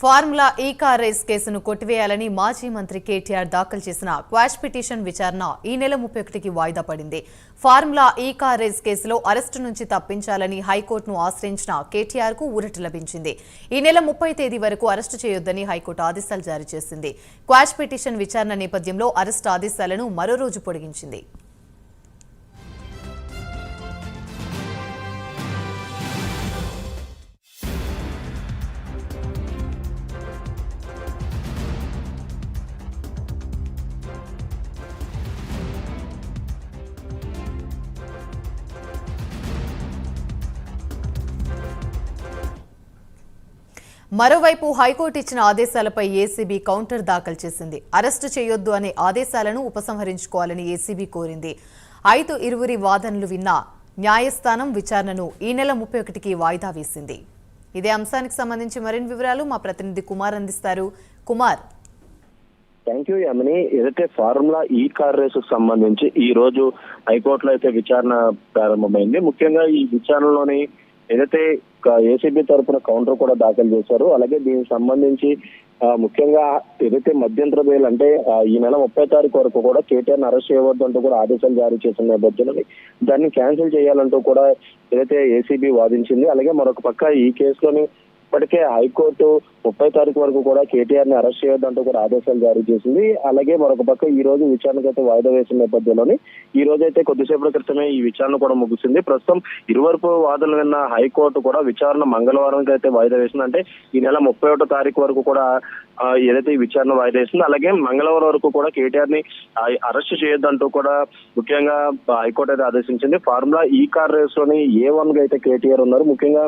Formula ఈ car race కేసును కొట్టివేయాలని మాజీ మంత్రి కేటీఆర్ దాఖలు చేసిన క్వాష్ పిటిషన్ విచారణ ఈ నెల ముప్పై ఒకటికి వాయిదా పడింది. ఫార్ములా ఈ కార్ రేస్ కేసులో అరెస్టు నుంచి తప్పించాలని హైకోర్టును ఆశ్రయించిన కేటీఆర్కు ఊరట లభించింది. ఈ నెల ముప్పై తేదీ వరకు అరెస్టు చేయొద్దని హైకోర్టు ఆదేశాలు జారీ చేసింది. క్వాష్ పిటిషన్ విచారణ నేపథ్యంలో అరెస్టు ఆదేశాలను మరో రోజు పొడిగించింది. మరోవైపు హైకోర్టు ఇచ్చిన ఆదేశాలపై ఏసీబీ కౌంటర్ దాఖలు చేసింది. అరెస్టు చేయొద్దు అనే ఆదేశాలను ఉపసంహరించుకోవాలని ఏసీబీ కోరింది. ఐదు ఇరువురి వాదనలు విన్న న్యాయస్థానం విచారణను ఈ నెల ముప్పై ఒకటికి వాయిదా వేసింది. ఇదే అంశానికి సంబంధించి మరిన్ని వివరాలు మా ప్రతినిధి కుమార్ అందిస్తారు. కుమార్. Thank you Yamini. ఏదైతే ఫార్ములా ఈ కార్ రేసు సంబంధించి ఈ రోజు హైకోర్టులో అయితే విచారణ ప్రారంభమైంది. ముఖ్యంగా ఈ విచారణలోని ఏదైతే ఏసీబీ తరపున కౌంటర్ కూడా దాఖలు చేశారు అలాగే దీనికి సంబంధించి ముఖ్యంగా ఏదైతే మధ్యంతర బెయిల్ అంటే ఈ నెల ముప్పై తారీఖు వరకు కూడా కేటీఆర్ అరెస్ట్ చేయవద్దంటూ కూడా ఆదేశాలు జారీ చేసిన నేపథ్యంలో దాన్ని క్యాన్సిల్ చేయాలంటూ కూడా ఏదైతే ఏసీబీ వాదించింది అలాగే మరొక పక్క ఈ కేసులోని ఇప్పటికే హైకోర్టు ముప్పై తారీఖు వరకు కూడా కేటీఆర్ని అరెస్ట్ చేయొద్దంటూ కూడా ఆదేశాలు జారీ చేసింది. అలాగే మరొక పక్క ఈ రోజు విచారణకు అయితే వాయిదా వేసిన నేపథ్యంలోని ఈ రోజు అయితే కొద్దిసేపటి క్రితమే ఈ విచారణ కూడా ముగిసింది. ప్రస్తుతం ఇరువైపు వాదనలు విన్న హైకోర్టు కూడా విచారణ మంగళవారం అయితే వాయిదా వేసింది. అంటే ఈ నెల ముప్పై ఒకటో తారీఖు వరకు కూడా ఏదైతే ఈ విచారణ వాయిదా వేసింది అలాగే మంగళవారం వరకు కూడా కేటీఆర్ని అరెస్ట్ చేయొద్దంటూ కూడా ముఖ్యంగా హైకోర్టు అయితే ఆదేశించింది. ఫార్ములా ఈ కార్ రేస్లోని ఏ వన్గా అయితే కేటీఆర్ ఉన్నారు ముఖ్యంగా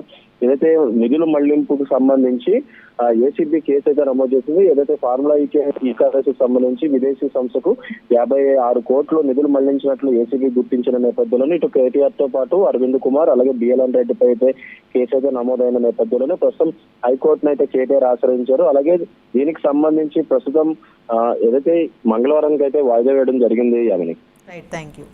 ఏదైతే నిధుల మళ్ళింపుకు సంబంధించి ఏసీబీ కేసు అయితే నమోదు చేసింది. ఏదైతే ఫార్ములా ఈ సంబంధించి విదేశీ సంస్థకు యాభై ఆరు కోట్లు నిధులు మళ్ళించినట్లు ఏసీబీ గుర్తించిన నేపథ్యంలో ఇటు కేటీఆర్తో పాటు అరవింద్ కుమార్ అలాగే బిఎల్ఎన్ రెడ్డిపై అయితే కేసు అయితే నమోదైన నేపథ్యంలోనే ప్రస్తుతం హైకోర్టును అయితే కేటీఆర్ ఆశ్రయించారు. అలాగే దీనికి సంబంధించి ప్రస్తుతం ఏదైతే మంగళవారానికి అయితే వాయిదా వేయడం జరిగింది యామిని. Right thank you